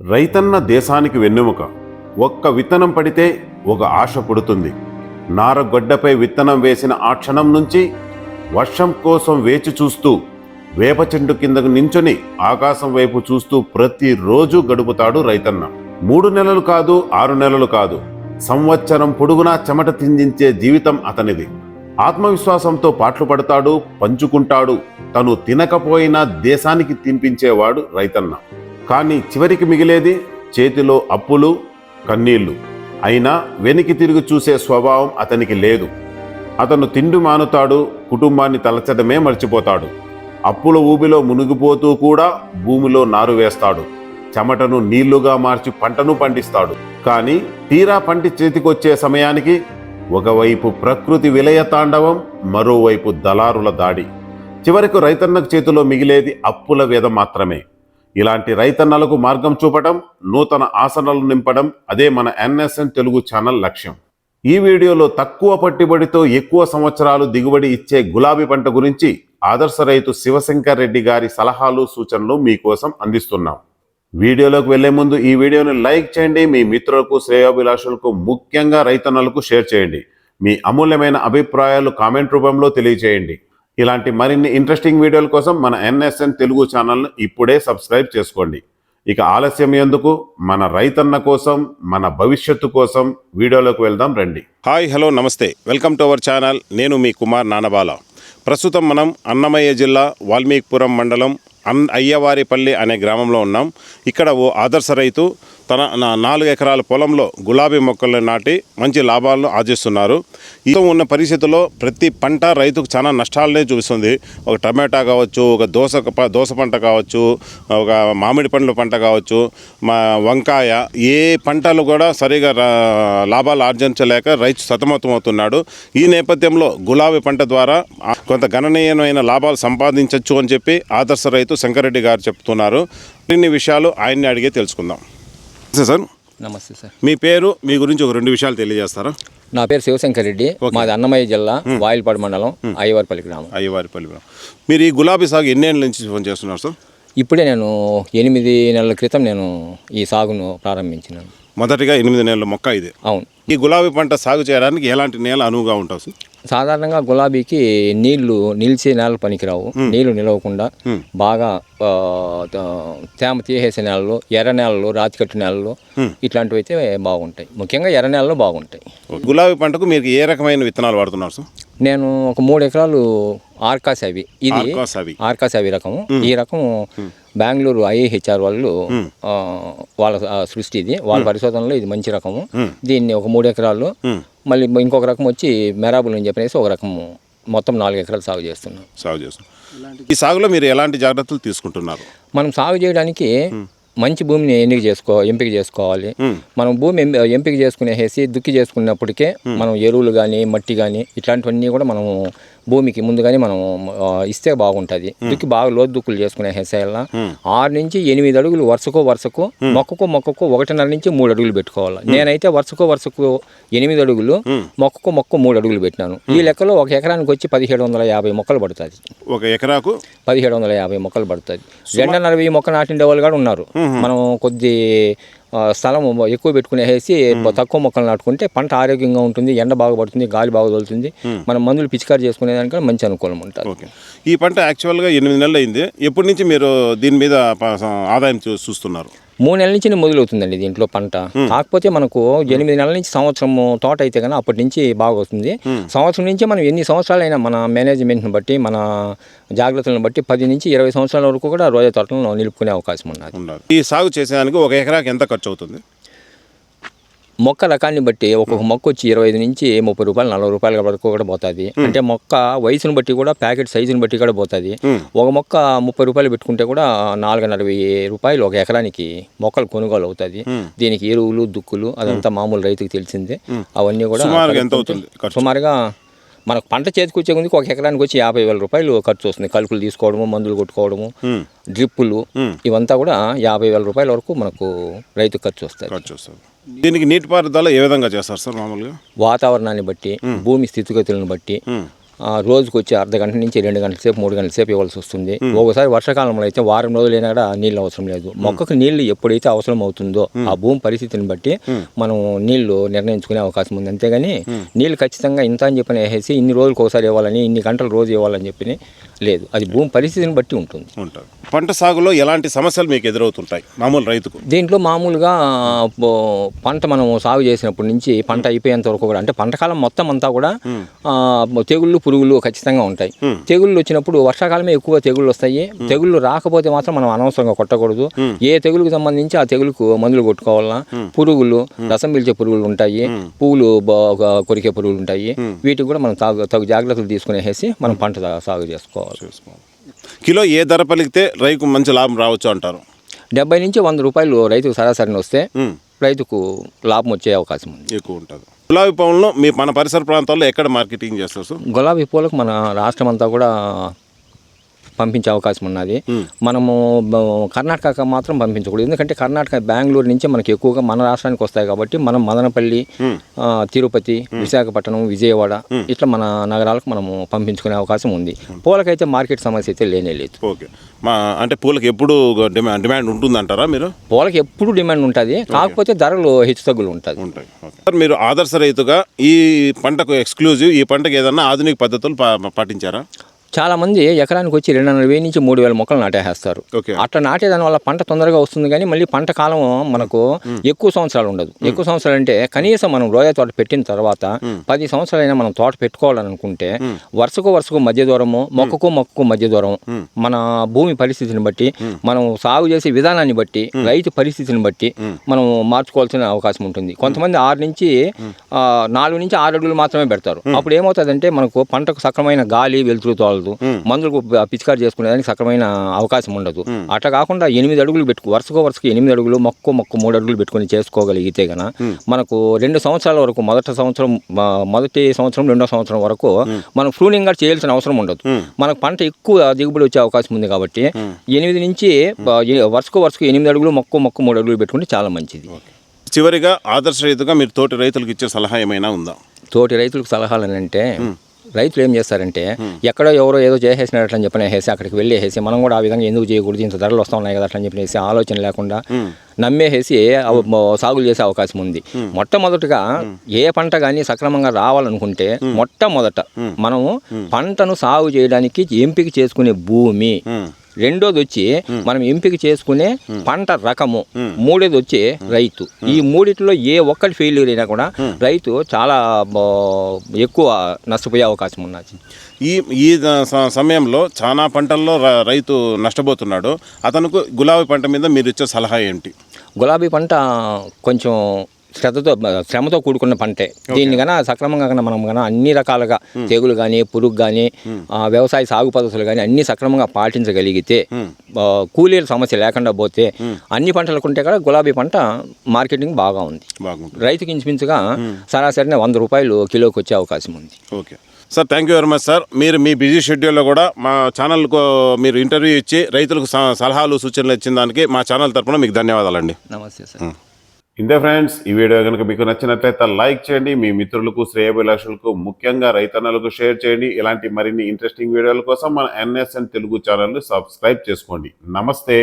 రైతన్న దేశానికి వెన్నెముక. ఒక్క విత్తనం పడితే ఒక ఆశ పుడుతుంది. నారగొడ్డపై విత్తనం వేసిన ఆ క్షణం నుంచి వర్షం కోసం వేచి చూస్తూ వేప చెండు కిందకు నించుని ఆకాశం వైపు చూస్తూ ప్రతిరోజు గడుపుతాడు రైతన్న. మూడు నెలలు కాదు ఆరు నెలలు కాదు. సంవత్సరం పొడుగునా చెమట తిందించే జీవితం అతనిది. ఆత్మవిశ్వాసంతో పాటలు పడతాడు పంచుకుంటాడు. తను తినకపోయినా దేశానికి తినిపించేవాడు రైతన్న. కానీ చివరికి మిగిలేది చేతిలో అప్పులు కన్నీళ్ళు. అయినా వెనికి తిరిగి చూసే స్వభావం అతనికి లేదు. అతను తిండి మానుతాడు కుటుంబాన్ని తలచడమే మర్చిపోతాడు. అప్పుల ఊబిలో మునిగిపోతూ కూడా భూమిలో నారు వేస్తాడు. చెమటను నీళ్ళుగా మార్చి పంటను పండిస్తాడు. కానీ తీరా పంటి చేతికొచ్చే సమయానికి ఒకవైపు ప్రకృతి విలయ తాండవం మరోవైపు దళారుల దాడి. చివరకు రైతన్నకు చేతిలో మిగిలేది అప్పుల వేద మాత్రమే. ఇలాంటి రైతన్నలకు మార్గం చూపడం నూతన ఆసనలు నింపడం అదే మన ఎన్ఎస్ఎన్ తెలుగు ఛానల్ లక్ష్యం. ఈ వీడియోలో తక్కువ పట్టుబడితో ఎక్కువ సంవత్సరాలు దిగుబడి ఇచ్చే గులాబీ పంట గురించి ఆదర్శ రైతు శివశంకర్ రెడ్డి గారి సలహాలు సూచనలు మీకోసం అందిస్తున్నాం. వీడియోలోకి వెళ్ళే ముందు ఈ వీడియోని లైక్ చేయండి. మీ మిత్రులకు శ్రేయోభిలాషులకు ముఖ్యంగా రైతన్నలకు షేర్ చేయండి. మీ అమూల్యమైన అభిప్రాయాలు కామెంట్ రూపంలో తెలియచేయండి ఇలాంటి మరిన్ని ఇంట్రెస్టింగ్ వీడియోల కోసం మన ఎన్ఎస్ఎన్ తెలుగు ఛానల్ను ఇప్పుడే సబ్స్క్రైబ్ చేసుకోండి. ఇక ఆలస్యం ఎందుకు? మన రైతన్న కోసం మన భవిష్యత్తు కోసం వీడియోలోకి వెళ్దాం రండి. హాయ్ హలో నమస్తే. Welcome to our channel. నేను మీ కుమార్ నానబాల. ప్రస్తుతం మనం అన్నమయ్య జిల్లా వాల్మీకిపురం మండలం అన్ అయ్యవారిపల్లి అనే గ్రామంలో ఉన్నాం. ఇక్కడ ఓ ఆదర్శ రైతు తన నా- నాలుగు ఎకరాల పొలంలో గులాబీ మొక్కలను నాటి మంచి లాభాలను ఆర్జిస్తున్నారు. ఈతో ఉన్న పరిస్థితుల్లో ప్రతి పంట రైతుకు చాలా నష్టాలనే చూపిస్తుంది. ఒక టమాటా కావచ్చు ఒక దోస దోస పంట కావచ్చు ఒక మామిడి పండ్ల పంట కావచ్చు మా వంకాయ ఏ పంటలు కూడా సరిగా రా- లాభాలు ఆర్జించలేక రైతు సతమతమవుతున్నాడు. ఈ నేపథ్యంలో గులాబీ పంట ద్వారా కొంత గణనీయమైన లాభాలు సంపాదించవచ్చు అని చెప్పి ఆదర్శ రైతు శంకరెడ్డి గారు చెప్తున్నారు. ఇన్ని విషయాలు ఆయన్ని అడిగే తెలుసుకుందాం. నమస్తే సార్. నమస్తే సార్. మీ పేరు మీ గురించి ఒక రెండు విషయాలు తెలియజేస్తారా? నా పేరు శివశంకర్ రెడ్డి. మాది అన్నమయ్య జిల్లా వాయిల్పాడు మండలం అయ్యవారిపల్లి గ్రామం. అయ్యవారిపల్లి మీరు ఈ గులాబీ సాగు ఎన్నేళ్ళ నుంచి ఫోన్ చేస్తున్నారు సార్? ఇప్పుడే నేను ఎనిమిది నెలల క్రితం నేను ఈ సాగును ప్రారంభించినాను. మొదటిగా ఎనిమిది నెలల మొక్క ఇది. అవును. ఈ గులాబీ పంట సాగు చేయడానికి ఎలాంటి నేల అనువుగా ఉంటుంది సార్? సాధారణంగా గులాబీకి నీళ్ళు నిలిచే నేలలు పనికిరావు. నీళ్ళు నిలవకుండా బాగా తేమ తీసేసే నేలలు ఎర్ర నేలలు రాతికట్టు నేలలు ఇట్లాంటివి అయితే బాగుంటాయి. ముఖ్యంగా ఎర్ర నేలలు బాగుంటాయి. గులాబీ పంటకు మీరు ఏ రకమైన విత్తనాలు వాడుతున్నారు సార్? నేను ఒక మూడు ఎకరాలు ఆర్కాస్ అవి. ఇది ఆర్కాస్ అవి. రకము. ఈ రకం బెంగళూరు ఐఏహెచ్ఆర్ వాళ్ళు వాళ్ళ సృష్టి ఇది. వాళ్ళ పరిశోధనలో ఇది మంచి రకము. దీన్ని ఒక మూడు ఎకరాలు మళ్ళీ ఇంకొక రకం వచ్చి మెరాబుల్ అని చెప్పేసి ఒక రకము మొత్తం నాలుగు ఎకరాలు సాగు చేస్తున్నాం. సాగు చేస్తున్నారు ఈ సాగులో మీరు ఎలాంటి జాగ్రత్తలు తీసుకుంటున్నారు? మనం సాగు చేయడానికి మంచి భూమిని ఎన్నిక చేసుకో ఎంపిక చేసుకోవాలి. మనం భూమి ఎంపిక చేసుకునేసి దుక్కి చేసుకున్నప్పటికే మనం ఎరువులు కానీ మట్టి కానీ ఇట్లాంటివన్నీ కూడా మనం భూమికి ముందుగానే మనం ఇస్తే బాగుంటుంది. దుక్కి బాగా లోతు దుక్కులు చేసుకునే హెసైల్లా ఆరు నుంచి ఎనిమిది అడుగులు వరుసకో వరుసకు మొక్కకు మొక్కకు ఒకటిన్నర నుంచి మూడు అడుగులు పెట్టుకోవాలి. నేనైతే వరుసకో వరుసకు ఎనిమిది అడుగులు మొక్కకు మొక్క మూడు అడుగులు పెట్టినాను. ఈ లెక్కలో ఒక ఎకరానికి వచ్చి పదిహేడు వందల యాభై మొక్కలు పడుతుంది. ఒక ఎకరాకు? పదిహేడు వందల యాభై మొక్కలు పడుతుంది. రెండున్నర వెయ్యి మొక్క నాటిన వాళ్ళు కూడా ఉన్నారు. మనం కొద్ది స్థలం ఎక్కువ పెట్టుకునేసి తక్కువ మొక్కలు నాటుకుంటే పంట ఆరోగ్యంగా ఉంటుంది ఎండ బాగా పడుతుంది గాలి బాగా తోలుతుంది మనం మందులు పిచికారి చేసుకునే దానికన్నా మంచి అనుకూలం ఉంటుంది. ఓకే. ఈ పంట యాక్చువల్గా ఎనిమిది నెలలు అయింది ఎప్పటి నుంచి మీరు దీని మీద ఆదాయం చూస్తున్నారు? మూడు నెలల నుంచి మొదలవుతుందండి దీంట్లో పంట. కాకపోతే మనకు ఎనిమిది నెలల నుంచి సంవత్సరం తోట అయితే కానీ అప్పటి నుంచి బాగా వస్తుంది. సంవత్సరం నుంచి మనం ఎన్ని సంవత్సరాలైనా మన మేనేజ్మెంట్ని బట్టి మన జాగ్రత్తలను బట్టి పది నుంచి ఇరవై సంవత్సరాల వరకు కూడా రోజా తోటలను నిలుపుకునే అవకాశం ఉన్నది ఈ సాగు చేసేదానికి ఒక ఎకరాకి ఎంత ఖర్చు అవుతుంది మొక్క రకాన్ని బట్టి ఒక్కొక్క మొక్క వచ్చి ఇరవై ఐదు నుంచి ముప్పై రూపాయలు నలభై రూపాయల వరకు కూడా పోతుంది. అంటే మొక్క వయసును బట్టి కూడా ప్యాకెట్ సైజుని బట్టి కూడా పోతుంది. ఒక మొక్క ముప్పై రూపాయలు పెట్టుకుంటే కూడా నాలుగున్నర వెయ్యి రూపాయలు ఒక ఎకరానికి మొక్కలు కొనుగోలు అవుతుంది. దీనికి ఎరువులు దుక్కులు అదంతా మామూలు రైతుకు తెలిసిందే. అవన్నీ కూడా సుమారుగా మనకు పంట చేతికి వచ్చే ముందుకు ఒక ఎకరానికి వచ్చి యాభై వేల రూపాయలు ఖర్చు వస్తుంది. కలుపులు తీసుకోవడము మందులు కొట్టుకోవడము డ్రిప్పులు ఇవంతా కూడా యాభై వేల రూపాయల వరకు మనకు రైతు ఖర్చు వస్తుంది. ఖర్చు వస్తుంది. దీనికి నీటిపారుదల ఏ విధంగా చేస్తారు సార్ మామూలుగా? వాతావరణాన్ని బట్టి భూమి స్థితిగతులను బట్టి రోజుకు వచ్చి అర్ధ గంట నుంచి రెండు గంటల సేపు మూడు గంటల సేపు ఇవ్వాల్సి వస్తుంది. ఒకసారి వర్షాకాలంలో అయితే వారం రోజులు అయినా కూడా నీళ్ళు అవసరం లేదు. మొక్కకు నీళ్ళు ఎప్పుడైతే అవసరం అవుతుందో ఆ భూమి పరిస్థితిని బట్టి మనం నీళ్ళు నిర్ణయించుకునే అవకాశం ఉంది. అంతేగాని నీళ్ళు ఖచ్చితంగా ఇంత అని చెప్పి వేసేసి ఇన్ని రోజులకు ఒకసారి ఇవ్వాలని ఇన్ని గంటలు రోజు ఇవ్వాలని చెప్పి లేదు. అది భూమి పరిస్థితిని బట్టి ఉంటుంది. ఉంటుంది. పంట సాగులో ఎలాంటి సమస్యలు మీకు ఎదురవుతుంటాయి? మామూలు రైతుకు. దీంట్లో మామూలుగా పంట మనం సాగు చేసినప్పటి నుంచి పంట అయిపోయేంత వరకు కూడా అంటే పంటకాలం మొత్తం అంతా కూడా తెగుళ్ళు పురుగులు ఖచ్చితంగా ఉంటాయి. తెగుళ్ళు వచ్చినప్పుడు వర్షాకాలమే ఎక్కువ తెగుళ్ళు వస్తాయి. తెగుళ్ళు రాకపోతే మాత్రం మనం అనవసరంగా కొట్టకూడదు. ఏ తెగులుకు సంబంధించి ఆ తెగులుకు మందులు కొట్టుకోవాలన్నా పురుగులు రసం పీల్చే పురుగులు ఉంటాయి. పువ్వులు కొరికే పురుగులు ఉంటాయి. వీటికి కూడా మనం తాగు తగు జాగ్రత్తలు తీసుకునేసి మనం పంట సాగు చేసుకోవాలి. కిలో ఏ ధర పలికితే రైతుకు మంచి లాభం రావచ్చు అంటారు? డెబ్బై నుంచి వంద రూపాయలు రైతుకు సరాసరిని వస్తే రైతుకు లాభం వచ్చే అవకాశం ఉంది. ఎక్కువ ఉంటుంది. గులాబీ పూలను మీ మన పరిసర ప్రాంతాల్లో ఎక్కడ మార్కెటింగ్ చేస్తారు సార్? గులాబీ పూలకు మన రాష్ట్రం అంతా కూడా పంపించే అవకాశం ఉన్నది. మనము కర్ణాటక మాత్రం పంపించకూడదు. ఎందుకంటే కర్ణాటక బెంగళూరు నుంచి మనకి ఎక్కువగా మన రాష్ట్రానికి వస్తాయి కాబట్టి మనం మదనపల్లి తిరుపతి విశాఖపట్నం విజయవాడ ఇట్లా మన నగరాలకు మనము పంపించుకునే అవకాశం ఉంది. పూలకైతే మార్కెట్ సమస్య అయితే లేనే లేదు. ఓకే. మా అంటే పూలకు ఎప్పుడు డిమాండ్ డిమాండ్ ఉంటుందంటారా మీరు? పూలకి ఎప్పుడు డిమాండ్ ఉంటుంది. కాకపోతే ధరలు హెచ్చు తగ్గులు ఉంటుంది. ఉంటాయి. సార్ మీరు ఆదర్శ రైతుగా ఈ పంటకు ఎక్స్క్లూజివ్ ఈ పంటకు ఏదన్నా ఆధునిక పద్ధతులు పాటించారా? చాలా మంది ఎకరానికి వచ్చి రెండున్నర వేల నుంచి మూడు వేల మొక్కలు నాటేస్తారు అట్లా నాటేదాని వల్ల పంట తొందరగా వస్తుంది కానీ మళ్ళీ పంట కాలం మనకు ఎక్కువ సంవత్సరాలు ఉండదు. ఎక్కువ సంవత్సరాలు అంటే కనీసం మనం రోజా తోట పెట్టిన తర్వాత పది సంవత్సరాలైనా మనం తోట పెట్టుకోవాలని అనుకుంటే వరుసకు వరుసకు మధ్య దూరము మొక్కకు మొక్కకు మధ్య దూరం మన భూమి పరిస్థితిని బట్టి మనం సాగు చేసే విధానాన్ని బట్టి రైతు పరిస్థితిని బట్టి మనం మార్చుకోవాల్సిన అవకాశం ఉంటుంది. కొంతమంది ఆరు నుంచి నాలుగు నుంచి ఆరు అడుగులు మాత్రమే పెడతారు. అప్పుడు ఏమవుతుందంటే మనకు పంటకు సక్రమైన గాలి వెలుతురు తోలదు మందులకు పిచికారి చేసుకునేదానికి సక్రమైన అవకాశం ఉండదు. అట్లా కాకుండా ఎనిమిది అడుగులు పెట్టుకు వరుసకు వరుసకు ఎనిమిది అడుగులు మొక్క మొక్క మూడు అడుగులు పెట్టుకొని చేసుకోగలిగితే గన మనకు రెండు సంవత్సరాల వరకు మొదటి సంవత్సరం మొదటి సంవత్సరం రెండో సంవత్సరం వరకు మనం ప్రూనింగ్ కూడా చేయాల్సిన అవసరం ఉండదు. మనకు పంట ఎక్కువ దిగుబడి వచ్చే అవకాశం ఉంది కాబట్టి ఎనిమిది నుంచి వరుసకు వరుసకు ఎనిమిది అడుగులు మొక్క మొక్క మూడు అడుగులు పెట్టుకుంటే చాలా మంచిది. చివరిగా ఆదర్శ రైతుగా మీరు తోటి రైతులకు ఇచ్చే సలహా ఏమైనా ఉందా? తోటి రైతులకు సలహాలు అంటే రైతులు ఏం చేస్తారంటే ఎక్కడో ఎవరో ఏదో చేసేసినారు అట్లని చెప్పనేసి అక్కడికి వెళ్ళేసి మనం కూడా ఆ విధంగా ఎందుకు చేయకూడదు ఇంత ధరలు వస్తా ఉన్నాయి కదా అట్లని చెప్పేసి ఆలోచన లేకుండా నమ్మేసేసి మ- సాగులు చేసే అవకాశం ఉంది. మొట్టమొదటిగా ఏ పంట కానీ సక్రమంగా రావాలనుకుంటే మొట్టమొదట మనము పంటను సాగు చేయడానికి ఎంపిక చేసుకునే భూమి రెండోది వచ్చి మనం ఎంపిక చేసుకునే పంట రకము. మూడోది వచ్చి రైతు. ఈ మూడిట్లో ఏ ఒక్కటి ఫెయిల్యూర్ అయినా కూడా రైతు చాలా ఎక్కువ నష్టపోయే అవకాశం ఉన్నది. ఈ ఈ సమయంలో చాలా పంటల్లో రైతు నష్టపోతున్నాడు. అతనికి గులాబీ పంట మీద మీరు ఇచ్చే సలహా ఏంటి? గులాబీ పంట కొంచెం శ్రద్ధతో శ్రమతో కూడుకున్న పంటే. దీన్ని గన సక్రమంగా గన మనం గన అన్ని రకాలుగా తెగులు కానీ పురుగు కానీ వ్యవసాయ సాగు పద్ధతులు కానీ అన్ని సక్రమంగా పాటించగలిగితే కూలీల సమస్య లేకుండా పోతే అన్ని పంటలకు ఉంటే కూడా గులాబీ పంట మార్కెటింగ్ బాగా ఉంది. రైతుకి ఇంచుమించుగా సరాసరిన వంద రూపాయలు కిలోకి వచ్చే అవకాశం ఉంది. Okay. Sir thank you very much sir మీరు మీ బిజీ షెడ్యూల్లో కూడా మా ఛానల్కు మీరు ఇంటర్వ్యూ ఇచ్చి రైతులకు సలహాలు సూచనలు ఇచ్చిన దానికి మా ఛానల్ తరపున మీకు ధన్యవాదాలండి. నమస్తే సార్ ఇంతే ఫ్రెండ్స్ ఈ వీడియో కనుక మీకు నచ్చినట్లయితే లైక్ చేయండి మీ మిత్రులకు శ్రేయభిలాషులకు ముఖ్యంగా రైతన్నలకు షేర్ చేయండి. ఇలాంటి మరిన్ని ఇంట్రెస్టింగ్ వీడియోల కోసం మన ఎన్ఎస్ఎన్ తెలుగు ఛానల్ సబ్స్క్రైబ్ చేసుకోండి. నమస్తే.